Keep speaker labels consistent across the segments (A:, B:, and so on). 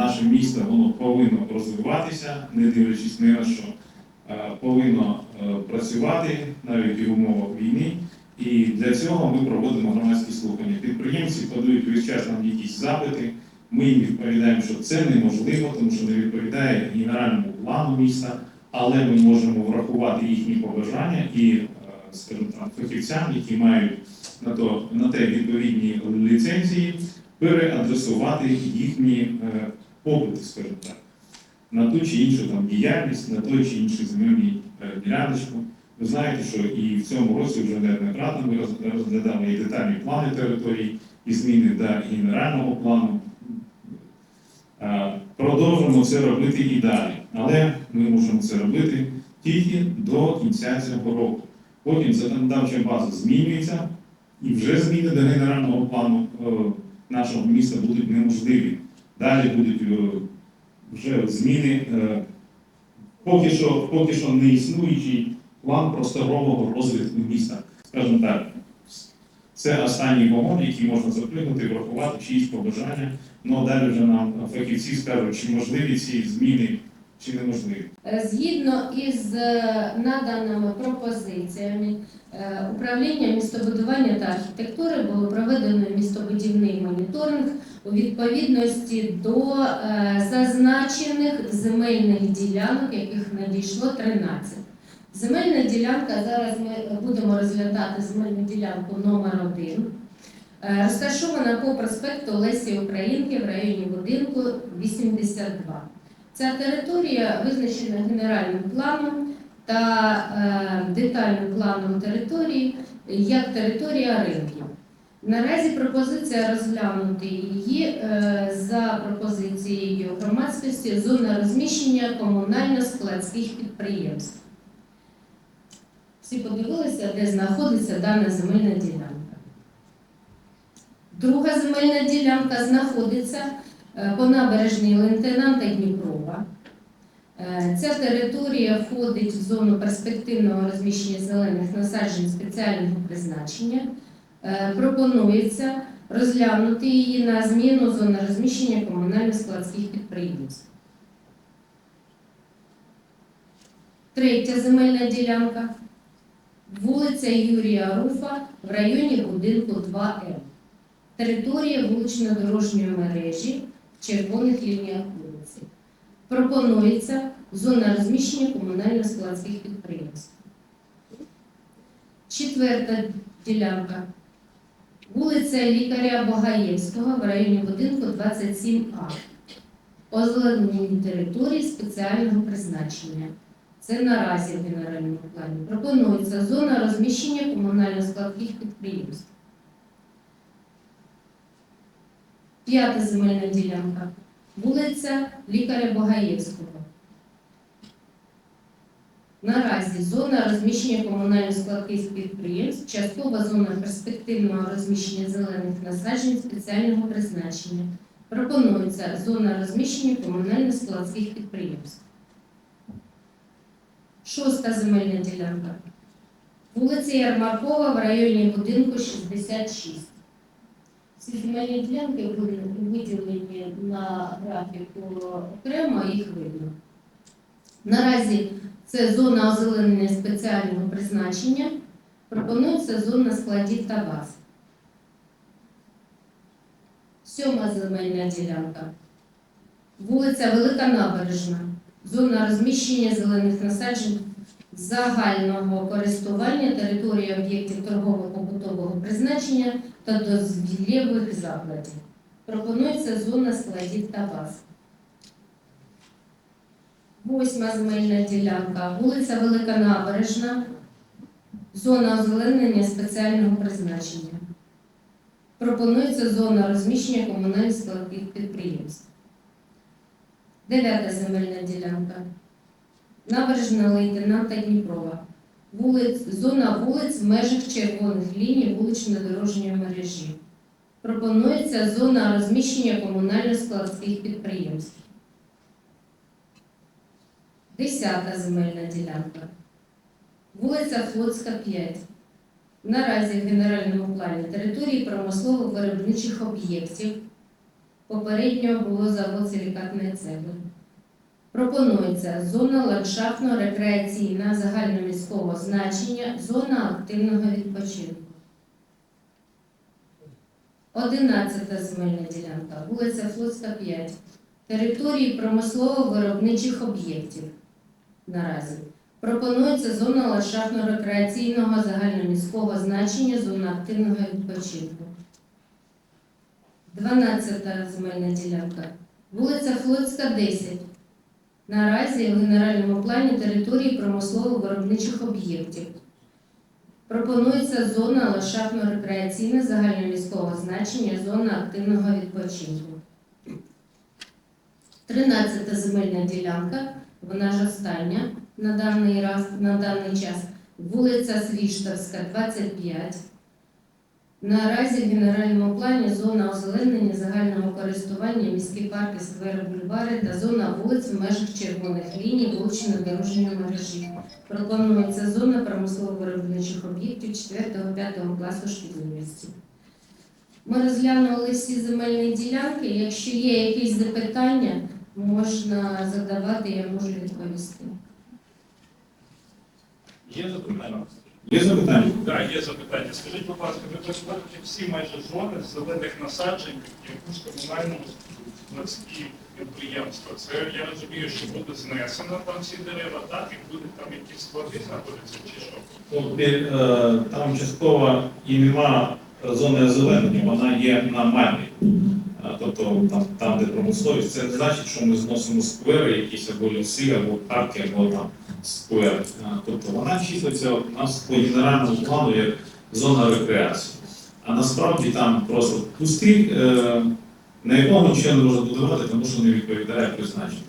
A: наше місто воно повинно розвиватися, не дивлячись на що, е, повинно е, працювати навіть і в умовах війни. І для цього ми проводимо громадські слухання. Підприємці подають весь час нам якісь запити. Ми їм відповідаємо, що це неможливо, тому що не відповідає генеральному плану міста, але ми можемо врахувати їхні побажання і, е, скажімо так, фахівцям, які мають на то на те відповідні ліцензії, переадресувати їхні попити, скажімо так, на ту чи іншу там діяльність, на той чи інший земельний е, діляночку. Ви знаєте, що і в цьому році вже неоднократно ми розглядали і детальні плани територій, і зміни до генерального плану. Е, Продовжуємо це робити і далі, але ми можемо це робити тільки до кінця цього року. Потім законодавча база змінюється, і вже зміни до генерального плану е, нашого міста будуть неможливі. Далі будуть е, вже зміни, е, поки що, поки що не існуючий план просторового розвитку міста. Скажімо так, це останній вагон, який можна запрыгнути, врахувати чиїсь побажання. Ну далі вже нам фахівці скажуть, чи можливі ці зміни, чи неможливі.
B: Е, Згідно із наданими пропозиціями управління містобудування та архітектури було проведено містобудівний моніторинг у відповідності до е, зазначених земельних ділянок, яких надійшло 13. Земельна ділянка, зараз ми будемо розглядати земельну ділянку номер 1 Е, Розташована по проспекту Лесі Українки в районі будинку 82. Ця територія визначена генеральним планом та е, детальним планом території як територія ринків. Наразі пропозиція розглянути її е, за пропозицією громадськості зона розміщення комунально-складських підприємств. Всі подивилися, де знаходиться дана земельна ділянка. Друга земельна ділянка знаходиться е, по набережній лейтенанта Дніпрова. Е, Ця територія входить в зону перспективного розміщення зелених насаджень спеціального призначення. Е, Пропонується розглянути її на зміну зони розміщення комунально-складських підприємств. Третя земельна ділянка. Вулиця Юрія Руфа в районі будинку 2М. Територія вулично-дорожньої мережі в червоних лініях вулиці. Пропонується зона розміщення комунально-складських підприємств. Четверта ділянка. Вулиця Лікаря Богаєвського в районі будинку 27А. Озеленені території спеціального призначення. Це наразі в генеральному плані. Пропонується зона розміщення комунально-складських підприємств. П'ята земельна ділянка. Вулиця Лікаря Богаєвського. Наразі зона розміщення комунально-складських підприємств, часткова зона перспективного розміщення зелених насаджень спеціального призначення. Пропонується зона розміщення комунально-складських підприємств. Шоста земельна ділянка. Вулиця Ярмакова в районі будинку 66. Ці земельні ділянки виділені на графіку окремо, їх видно. Наразі це зона озеленення спеціального призначення. Пропонується зона складів та баз. Сьома земельна ділянка. Вулиця Велика Набережна. Зона розміщення зелених насаджень загального користування території об'єктів торгово-побутового призначення та дозвілєвих закладів. Пропонується зона складів та баз. Восьма земельна ділянка. Вулиця Велика Набережна. Зона озеленення спеціального призначення. Пропонується зона розміщення комунальних складських підприємств. Дев'ята земельна ділянка. Набережна лейтенанта Дніпрова. Вулиць, зона вулиць в межах червоних ліній вулично-дорожньої мережі. Пропонується зона розміщення комунально-складських підприємств. Десята земельна ділянка. Вулиця Флотська, 5. Наразі в генеральному плані території промислово-виробничих об'єктів Попередньо було завод силікатної цегли. Пропонується зона ландшафтно-рекреаційна загальноміського значення, зона активного відпочинку. Одинадцята земельна ділянка, вулиця Флотська, 5. Території промислово-виробничих об'єктів наразі. Пропонується зона ландшафтно-рекреаційного загальноміського значення, зона активного відпочинку. 12 земельна ділянка. Вулиця Флотська, 10. Наразі в генеральному плані території промислово-виробничих об'єктів. Пропонується зона ландшафтно-рекреаційна загальноміського значення, зона активного відпочинку. 13 земельна ділянка, вона ж остання на даний раз, на даний час. Вулиця Свіштовська, 25. Наразі в генеральному плані зона озеленення загального користування, міські парки, сквери, бульвари та зона вулиць в межах червоних ліній вилучено дорожньої мережі. Пропонується зона промислово-виробничих об'єктів 4-5 класу шкідливості. Ми розглянули всі земельні ділянки. Якщо є якісь запитання, можна задавати, я можу відповісти.
C: Є запитання?
A: Є запитання?
C: Так, є запитання. Скажіть, будь ласка, ви розглянули всі майже зони зелених насаджень, якусь комунальну морські підприємства. Це я розумію, що буде знесено там всі дерева, так, і буде там якісь склади знаходяться чи що.
A: От, е, Там частково і нема зони озеленення, вона є на мапі. Тобто там, там, де промисловість, це не значить, що ми зносимо сквери, якісь або ліси, або парки, або там сквер. Е, Тобто вона числиться у нас по генеральному плану як зона рекреації. А насправді там просто пустий, е, на якому нічого не можна будувати, тому що не відповідає призначенню.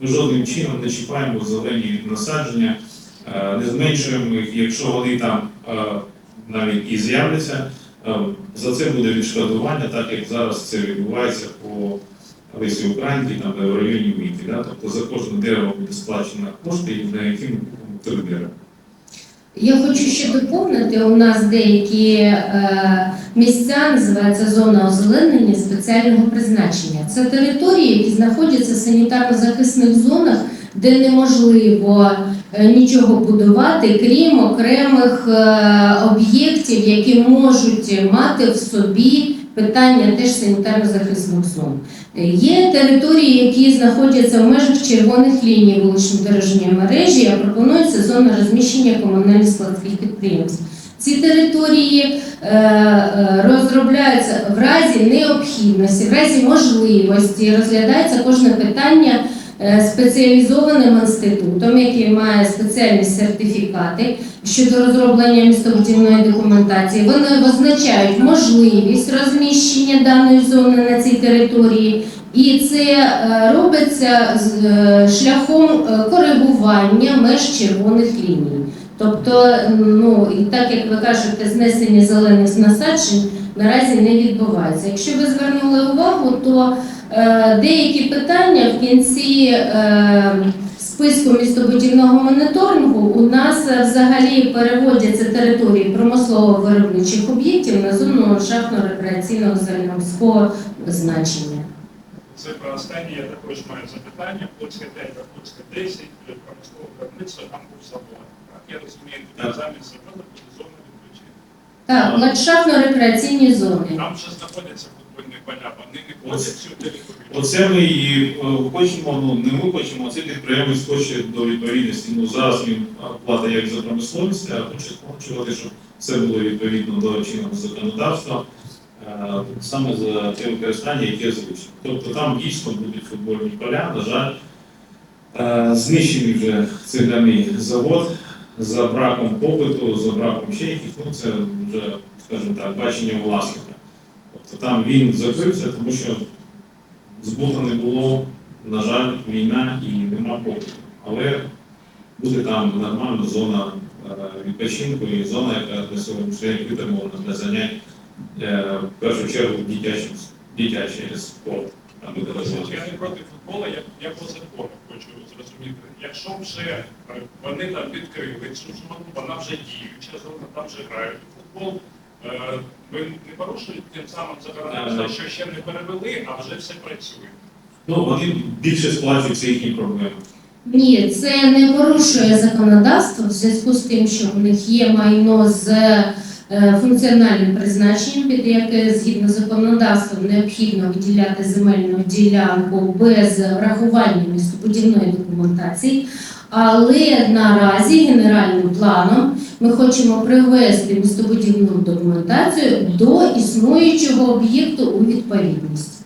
A: Ми жодним чином не чіпаємо зелені насадження, е, не зменшуємо їх, якщо вони там е, навіть і з'являться. Е, За це буде відшкодування, так як зараз це відбувається по Лисі Українки, там в районі Віки. Да? Тобто за кожне дерево буде сплачено кошти, на яким три дерева.
B: Я хочу ще доповнити. У нас деякі е, місця називаються зона озеленення спеціального призначення. Це території, які знаходяться в санітарно-захисних зонах, де неможливо е, нічого будувати, крім окремих е, об'єктів, які можуть мати в собі питання теж санітарно-захисних зон. Є території, які знаходяться в межах червоних ліній вулично-дорожньої мережі, а пропонується зона розміщення комунальних складських підприємств. Ці території е, е, розробляються в разі необхідності, в разі можливості, розглядається кожне питання спеціалізованим інститутом, який має спеціальні сертифікати щодо розроблення містобудівної документації. Вони визначають можливість розміщення даної зони на цій території. І це е, робиться е, шляхом е, коригування меж червоних ліній. Тобто, ну і так як ви кажете, знесення зелених насаджень наразі не відбувається. Якщо ви звернули увагу, то е, деякі питання в кінці е, списку містобудівного моніторингу у нас е, взагалі переводяться території промислово-виробничих об'єктів на зону ландшафтно-рекреаційного загальноміського значення.
C: Це про останнє я також маю запитання. Польська 5 та Польська 10, промислове виробництво, там був завод. Я розумію, тут замість заводу буде зона відпочинку.
B: Так, ландшафтно-рекреаційні зони.
C: Там ще знаходяться поля, вони не ходять цю територію.
A: Оце ми і е, хочемо, ну не ми хочемо, а цей підприємець хоче до відповідності. Ну зараз він платить як за промисловість, а хоче сплачувати, щоб все було відповідно до чинного законодавства, е, саме за те використання, яке звучить. Тобто там дійсно будуть футбольні поля, на жаль, е, знищений вже циганий завод за браком попиту, за браком ще яких, ну це вже, скажімо так, бачення власника. Тобто там він закрився, тому що збуту не було, на жаль, війна і нема попиту. Але буде там нормальна зона е, відпочинку і зона, яка для сьогоднішнього дня витримувана для занять е, в першу чергу дитячим, дитячий спорт. Там буде.
C: Я не проти футболу, я, я по закону хочу зрозуміти. Якщо вже е, вони там відкрили цю зону, вона вже діюча зона, там вже грають у футбол, Ви не порушуєте тим самим законодавство, що ще не перевели, а вже все працює.
A: Ну, вони більше сплачують це їхні проблеми.
B: Ні, це не порушує законодавство в зв'язку з тим, що в них є майно з е, функціональним призначенням, під яке згідно з законодавством необхідно виділяти земельну ділянку без врахування містобудівної документації. Але наразі генеральним планом ми хочемо привести містобудівну документацію до існуючого об'єкту у відповідність.